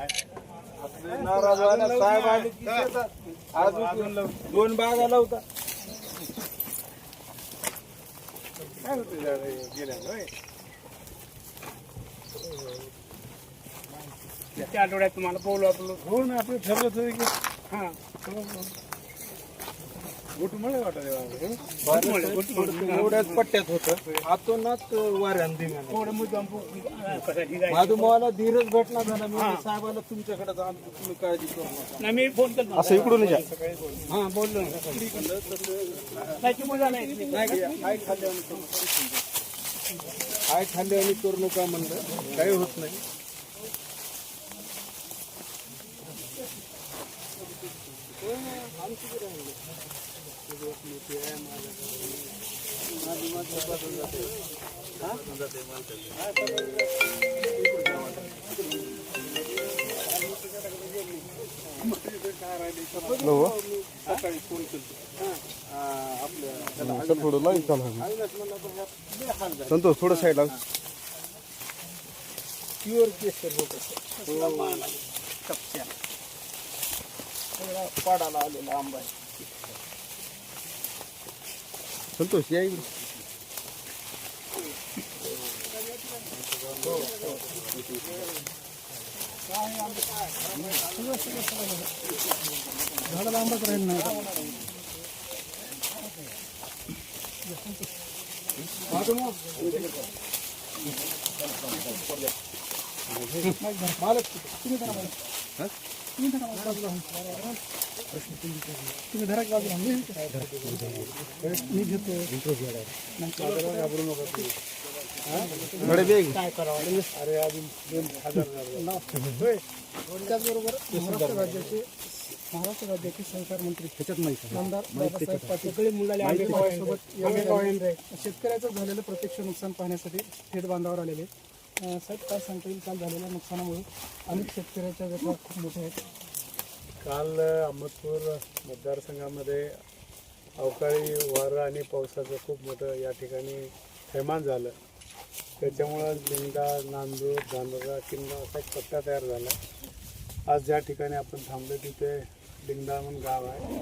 आपले नाराज व्हायला साहेब आले की शेतात. अजून दोन बागा लावता काय होतं झाडं गेल्यानं, होय? त्या आठवड्यात तुम्हाला बोलू आपलं हो ना आपलं ठरलं होतं की हा एवढ्याच पट्ट्यात होत आतोनात वाऱ्यान धिंगाणं. थोडं मुद्दाम धीरच भेटला झाला मी साहेबाला तुमच्याकडे जाऊन तुम्ही काळजी करू नका मी फोन करतो असं इकडून हा बोललो ना नाही की मजा नाही करू नका. म्हणलं काही होत नाही सकाळी फोन केलतो हा, आपल्या त्याला चल थोडं लाईन चालू संतोष थोडं साईडला प्युअर केसर होत पाडाला आलेला आंबा आहे संतोष या इकडे झाडाला आंबाच राहील नाही मालक तुम्ही करा मालक. तुम्ही. बाजूला हो. धरा बाजूला मी घेतो काय करावं अरे अजून दोन हजार. त्याचबरोबर महाराष्ट्र राज्याचे महाराष्ट्र राज्याचे सहकार मंत्री आमदार बाबासाहेब पाटील सगळे मुलाले आंबे सोबत शेतकऱ्याचं झालेलं प्रत्यक्ष नुकसान पाहण्यासाठी थेट बांधावर आलेले साहेब काय सांगता येईल काल झालेल्या नुकसानामुळे. अनेक शेतकऱ्याच्या व्यथा खूप मोठ्या आहेत. काल अहमदपूर मतदारसंघामध्ये अवकाळी वारं आणि पावसाचं खूप मोठं या ठिकाणी थैमान झालं. त्याच्यामुळं लिंगा नांदूर धानोरा किंवा असा एक पट्टा तयार झाला. आज ज्या ठिकाणी आपण थांबलो तिथे लिंगदा म्हणून गाव आहे.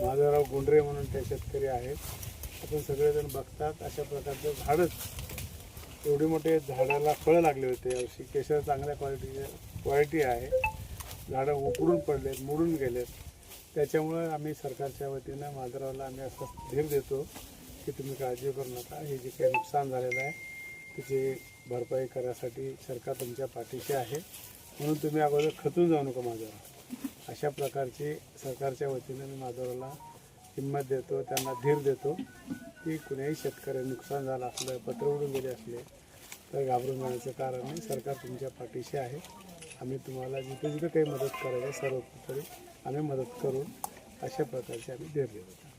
माधवराव गुंडरे म्हणून ते शेतकरी आहेत. आपण सगळेजण बघतात अशा प्रकारचं झाडच एवढे मोठे झाडाला फळं लागले होते. यावर्षी केशर चांगल्या क्वालिटीचे क्वालिटी आहे. झाडं उकडून पडलेत मोडून गेलेत. त्याच्यामुळं आम्ही सरकारच्या वतीनं माजरावला आम्ही असं धीर देतो की तुम्ही काळजी करू नका. हे जे काही नुकसान झालेलं आहे त्याची भरपाई करायसाठी सरकार तुमच्या पाठीशी आहे. म्हणून तुम्ही अगोदर खचून जाऊ नका माधवराव. अशा प्रकारची सरकारच्या वतीनं मी माधवरावला हिंमत देतो त्यांना धीर देतो. की कुण्याही शेतकऱ्याला नुकसान झालं असलं पत्र उडून गेले असले तर घाबरून जाण्याचं कारण नाही. सरकार तुमच्या पाठीशी आहे. आम्ही तुम्हाला जिथे जिथे काही मदत करायला सर्वतरी आम्ही मदत करू अशा प्रकारची आम्ही धीर देतो.